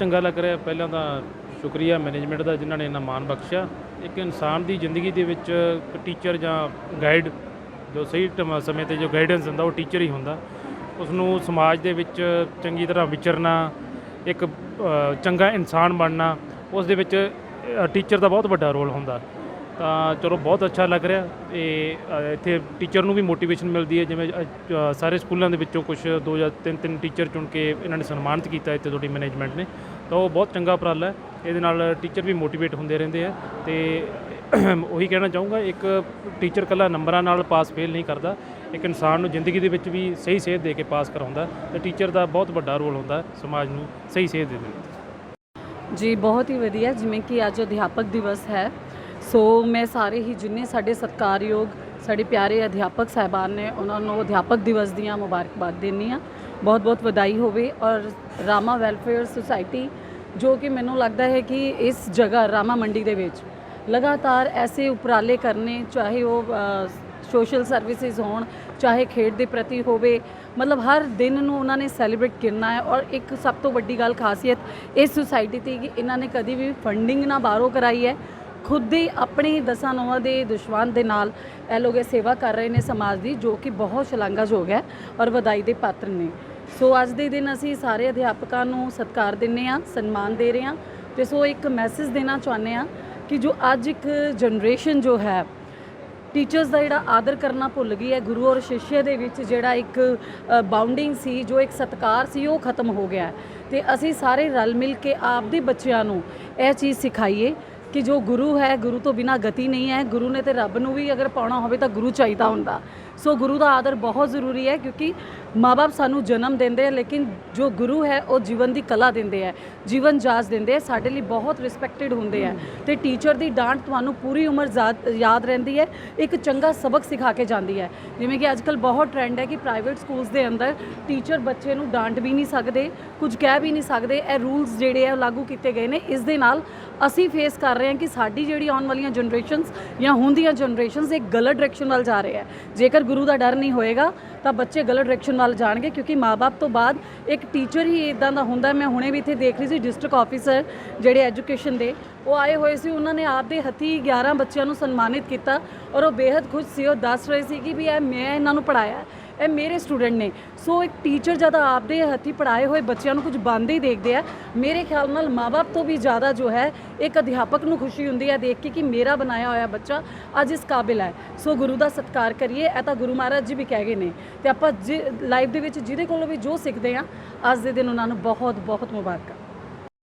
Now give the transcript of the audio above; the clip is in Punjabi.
ਚੰਗਾ ਲੱਗ ਰਿਹਾ। ਪਹਿਲਾਂ ਤਾਂ ਸ਼ੁਕਰੀਆ ਮੈਨੇਜਮੈਂਟ ਦਾ ਜਿਨ੍ਹਾਂ ਨੇ ਇੰਨਾ ਮਾਣ ਬਖਸ਼ਿਆ। ਇੱਕ ਇਨਸਾਨ ਦੀ ਜ਼ਿੰਦਗੀ ਦੇ ਵਿੱਚ ਇੱਕ ਟੀਚਰ ਜਾਂ ਗਾਈਡ ਜੋ ਸਹੀ ਟਮ- ਸਮੇਂ ਤੇ ਜੋ ਗਾਈਡੈਂਸ ਦਿੰਦਾ ਉਹ ਟੀਚਰ ਹੀ ਹੁੰਦਾ। ਉਸ ਨੂੰ ਸਮਾਜ ਦੇ ਵਿੱਚ ਚੰਗੀ ਤਰ੍ਹਾਂ ਵਿਚਰਨਾ ਇੱਕ ਅ, ਚੰਗਾ ਇਨਸਾਨ ਬਣਨਾ ਉਸ ਦੇ ਵਿੱਚ ਟੀਚਰ ਦਾ ਬਹੁਤ ਵੱਡਾ ਰੋਲ ਹੁੰਦਾ। ਤਾਂ ਚਲੋ ਬਹੁਤ ਅੱਛਾ ਲੱਗ ਰਿਹਾ। ਤੇ ਇੱਥੇ ਟੀਚਰ ਨੂੰ ਵੀ ਮੋਟੀਵੇਸ਼ਨ ਮਿਲਦੀ ਹੈ। ਜਿਵੇਂ ਸਾਰੇ ਸਕੂਲਾਂ ਦੇ ਵਿੱਚੋਂ ਕੁਝ ਦੋ ਜਾਂ ਤਿੰਨ ਤਿੰਨ ਟੀਚਰ ਚੁਣ ਕੇ ਇਹਨਾਂ ਨੇ ਸਨਮਾਨਿਤ ਕੀਤਾ ਇੱਥੇ ਤੁਹਾਡੀ ਮੈਨੇਜਮੈਂਟ ਨੇ। ਤਾਂ ਉਹ ਬਹੁਤ ਚੰਗਾ ਉਪਰਾਲਾ ਹੈ। ਇਹਦੇ ਨਾਲ ਟੀਚਰ ਵੀ ਮੋਟੀਵੇਟ ਹੁੰਦੇ ਰਹਿੰਦੇ ਆ। ਤੇ ਉਹੀ ਕਹਿਣਾ ਚਾਹੂੰਗਾ, ਇੱਕ ਟੀਚਰ ਕੱਲਾ ਨੰਬਰਾਂ ਨਾਲ ਪਾਸ ਫੇਲ ਨਹੀਂ ਕਰਦਾ। ਇੱਕ ਇਨਸਾਨ ਨੂੰ ਜ਼ਿੰਦਗੀ ਦੇ ਵਿੱਚ ਵੀ ਸਹੀ ਸੇਧ ਦੇ ਕੇ ਪਾਸ ਕਰਾਉਂਦਾ। ਤੇ ਟੀਚਰ ਦਾ ਬਹੁਤ ਵੱਡਾ ਰੋਲ ਹੁੰਦਾ ਸਮਾਜ ਨੂੰ ਸਹੀ ਸੇਧ ਦੇ ਵਿੱਚ ਜੀ, ਬਹੁਤ ਹੀ ਵਧੀਆ। ਜਿਵੇਂ ਕਿ ਅੱਜ ਅਧਿਆਪਕ ਦਿਵਸ ਹੈ। ਸੋ ਮੈਂ ਸਾਰੇ ਹੀ ਜਿੰਨੇ ਸਾਡੇ ਸਤਿਕਾਰਯੋਗ, ਸਾਡੇ ਪਿਆਰੇ ਅਧਿਆਪਕ ਸਾਹਿਬਾਨ ਨੇ, ਉਹਨਾਂ ਨੂੰ ਅਧਿਆਪਕ ਦਿਵਸ ਦੀਆਂ ਮੁਬਾਰਕਬਾਦ ਦਿੰਦੀ ਹਾਂ। ਬਹੁਤ ਬਹੁਤ ਵਧਾਈ ਹੋਵੇ ਔਰ ਰਾਮਾ ਵੈਲਫੇਅਰ ਸੁਸਾਇਟੀ, ਜੋ ਕਿ ਮੈਨੂੰ ਲੱਗਦਾ ਹੈ ਕਿ ਇਸ ਜਗ੍ਹਾ ਰਾਮਾ ਮੰਡੀ ਦੇ ਵਿੱਚ ਲਗਾਤਾਰ ਐਸੇ ਉਪਰਾਲੇ ਕਰਨੇ, ਚਾਹੇ ਉਹ ਸੋਸ਼ਲ ਸਰਵਿਸਿਜ਼ ਹੋਣ, ਚਾਹੇ ਖੇਡ ਦੇ ਪ੍ਰਤੀ ਹੋਵੇ, ਮਤਲਬ ਹਰ ਦਿਨ ਨੂੰ ਉਹਨਾਂ ਨੇ ਸੈਲੀਬ੍ਰੇਟ ਕਰਨਾ ਹੈ ਔਰ ਇੱਕ ਸਭ ਤੋਂ ਵੱਡੀ ਗੱਲ ਖਾਸੀਅਤ ਇਸ ਸੁਸਾਇਟੀ ਦੀ ਕਿ ਇਹਨਾਂ ਨੇ ਕਦੀ ਵੀ ਫੰਡਿੰਗ ਨਾ ਬਾਹਰੋਂ ਕਰਾਈ ਹੈ। ਖੁਦ ਹੀ ਆਪਣੇ ਦਸਾਂ ਨੌਵਾਂ ਦੇ ਦੁਸ਼ਮਣ ਦੇ ਨਾਲ ਇਹ ਲੋਕ ਇਹ ਸੇਵਾ ਕਰ ਰਹੇ ਨੇ ਸਮਾਜ ਦੀ, ਜੋ ਕਿ ਬਹੁਤ ਸ਼ਲਾਘਾਯੋਗ ਹੈ ਔਰ ਵਧਾਈ ਦੇ ਪਾਤਰ ਨੇ। ਸੋ ਅੱਜ ਦੇ ਦਿਨ ਅਸੀਂ ਸਾਰੇ ਅਧਿਆਪਕਾਂ ਨੂੰ ਸਤਿਕਾਰ ਦਿੰਨੇ ਆ ਸਨਮਾਨ ਦੇ ਰਹੇ ਹਾਂ ਤੇ ਸੋ ਇੱਕ ਮੈਸੇਜ ਦੇਣਾ ਚਾਹੁੰਦੇ ਆ ਕਿ ਜੋ ਅੱਜ ਇੱਕ ਜਨਰੇਸ਼ਨ ਜੋ ਹੈ ਟੀਚਰਸ ਦਾ ਜਿਹੜਾ ਆਦਰ ਕਰਨਾ ਭੁੱਲ ਗਈ ਹੈ, ਗੁਰੂ ਔਰ ਸ਼ਿਸ਼ਯ ਦੇ ਵਿੱਚ ਜਿਹੜਾ ਇੱਕ ਬਾਉਂਡਿੰਗ ਸੀ, ਜੋ ਇੱਕ ਸਤਕਾਰ ਸੀ, ਉਹ ਖਤਮ ਹੋ ਗਿਆ ਹੈ। ਤੇ ਅਸੀਂ ਸਾਰੇ ਰਲ ਮਿਲ ਕੇ ਆਪਦੇ ਬੱਚਿਆਂ ਨੂੰ ਇਹ ਚੀਜ਼ ਸਿਖਾਈਏ ਕਿ ਜੋ ਗੁਰੂ ਹੈ, ਗੁਰੂ ਤੋਂ ਬਿਨਾ ਗਤੀ ਨਹੀਂ ਹੈ। ਗੁਰੂ ਨੇ ਤੇ ਰੱਬ ਨੂੰ ਵੀ ਅਗਰ ਪਾਉਣਾ ਹੋਵੇ ਤਾਂ ਗੁਰੂ ਚਾਹੀਦਾ ਹੁੰਦਾ। ਸੋ ਗੁਰੂ ਦਾ ਆਦਰ ਬਹੁਤ ਜ਼ਰੂਰੀ ਹੈ ਕਿਉਂਕਿ ਮਾਪੇ ਸਾਨੂੰ ਜਨਮ ਦਿੰਦੇ ਆ, ਲੇਕਿਨ ਜੋ ਗੁਰੂ ਹੈ, ਉਹ ਜੀਵਨ ਦੀ ਕਲਾ ਦਿੰਦੇ ਆ, ਜੀਵਨ ਜਾਚ ਦਿੰਦੇ ਆ, ਸਾਡੇ ਲਈ ਬਹੁਤ ਰਿਸਪੈਕਟਡ ਹੁੰਦੇ ਆ। ਤੇ ਟੀਚਰ ਦੀ ਡਾਂਟ ਤੁਹਾਨੂੰ ਪੂਰੀ ਉਮਰ ਯਾਦ- ਯਾਦ ਰਹਿੰਦੀ ਹੈ, ਇੱਕ ਚੰਗਾ ਸਬਕ ਸਿਖਾ ਕੇ ਜਾਂਦੀ ਹੈ। ਜਿਵੇਂ ਕਿ ਅੱਜਕੱਲ ਬਹੁਤ ਟ੍ਰੈਂਡ ਹੈ ਕਿ ਪ੍ਰਾਈਵੇਟ ਸਕੂਲਸ ਦੇ ਅੰਦਰ ਟੀਚਰ ਬੱਚੇ ਨੂੰ ਡਾਂਟ ਵੀ ਨਹੀਂ ਸਕਦੇ, ਕੁਝ ਕਹਿ ਵੀ ਨਹੀਂ ਸਕਦੇ। ਇਹ ਰੂਲਸ ਜਿਹੜੇ ਆ, ਉਹ ਲਾਗੂ ਕੀਤੇ ਗਏ ਨੇ। ਇਸ ਦੇ ਨਾਲ ਅਸੀਂ ਫੇਸ ਕਰ ਰਹੇ ਹਾਂ ਕਿ ਸਾਡੀ ਜਿਹੜੀ ਆਉਣ ਵਾਲੀਆਂ ਜਨਰੇਸ਼ਨਸ ਜਾਂ ਹੁਣ ਦੀਆਂ ਜਨਰੇਸ਼ਨਸ ਇੱਕ ਗਲਤ ਡਾਇਰੈਕਸ਼ਨ ਵੱਲ ਜਾ ਰਹੇ ਹੈ। ਜੇਕਰ ਗੁਰੂ ਦਾ ਡਰ ਨਹੀਂ ਹੋਏਗਾ, ਤਾਂ ਬੱਚੇ ਗਲਤ ਡਾਇਰੈਕਸ਼ਨ ਵੱਲ ਜਾਣਗੇ ਕਿਉਂਕਿ ਮਾਪੇ ਤੋਂ ਬਾਅਦ ਇੱਕ ਟੀਚਰ ਹੀ ਇਦਾਂ ਦਾ ਹੁੰਦਾ ਮੈਂ ਹੁਣੇ ਵੀ ਇੱਥੇ ਦੇਖ ਰਹੀ ਸੀ ਡਿਸਟ੍ਰਿਕਟ ਆਫੀਸਰ ਜਿਹੜੇ ਐਜੂਕੇਸ਼ਨ ਦੇ, ਉਹ ਆਏ ਹੋਏ ਸੀ। ਉਹਨਾਂ ਨੇ ਆਪਦੇ ਹੱਥੀ 11 ਬੱਚਿਆਂ ਨੂੰ ਸਨਮਾਨਿਤ ਕੀਤਾ ਔਰ ਉਹ ਬੇहद ਖੁਸ਼ ਸੀ। ਉਹ ਦੱਸ ਰਹੇ ਸੀ ਕਿ ਵੀ ਇਹ ਮੈਂ ਇਹਨਾਂ ਨੂੰ ਪੜਾਇਆ ਇਹ ਮੇਰੇ ਸਟੂਡੈਂਟ ਨੇ। ਸੋ ਇੱਕ ਟੀਚਰ ਜਦ ਆਪਦੇ ਹੱਥੀ ਪੜਾਏ ਹੋਏ ਬੱਚਿਆਂ ਨੂੰ ਕੁਝ ਬੰਦੇ ਹੀ ਦੇਖਦੇ ਆ, ਮੇਰੇ ਖਿਆਲ ਨਾਲ ਮਾਪੇ ਤੋਂ ਵੀ ਜ਼ਿਆਦਾ ਜੋ ਹੈ, ਇੱਕ ਅਧਿਆਪਕ ਨੂੰ ਖੁਸ਼ੀ ਹੁੰਦੀ ਹੈ ਦੇਖ ਕੇ ਕਿ ਮੇਰਾ ਬਣਾਇਆ ਹੋਇਆ ਬੱਚਾ ਅੱਜ ਇਸ ਕਾਬਿਲ ਹੈ। ਸੋ ਗੁਰੂ ਦਾ ਸਤਿਕਾਰ ਕਰੀਏ, ਇਹ ਤਾਂ ਗੁਰੂ ਮਹਾਰਾਜ ਜੀ ਵੀ ਕਹਿ ਗਏ ਨੇ। ਤੇ ਆਪਾਂ ਲਾਈਫ ਦੇ ਵਿੱਚ ਜਿਹਦੇ ਕੋਲੋਂ ਵੀ ਜੋ ਸਿੱਖਦੇ ਆ ਅੱਜ ਦੇ ਦਿਨ ਉਹਨਾਂ ਨੂੰ ਬਹੁਤ ਬਹੁਤ ਮੁਬਾਰਕਾਂ।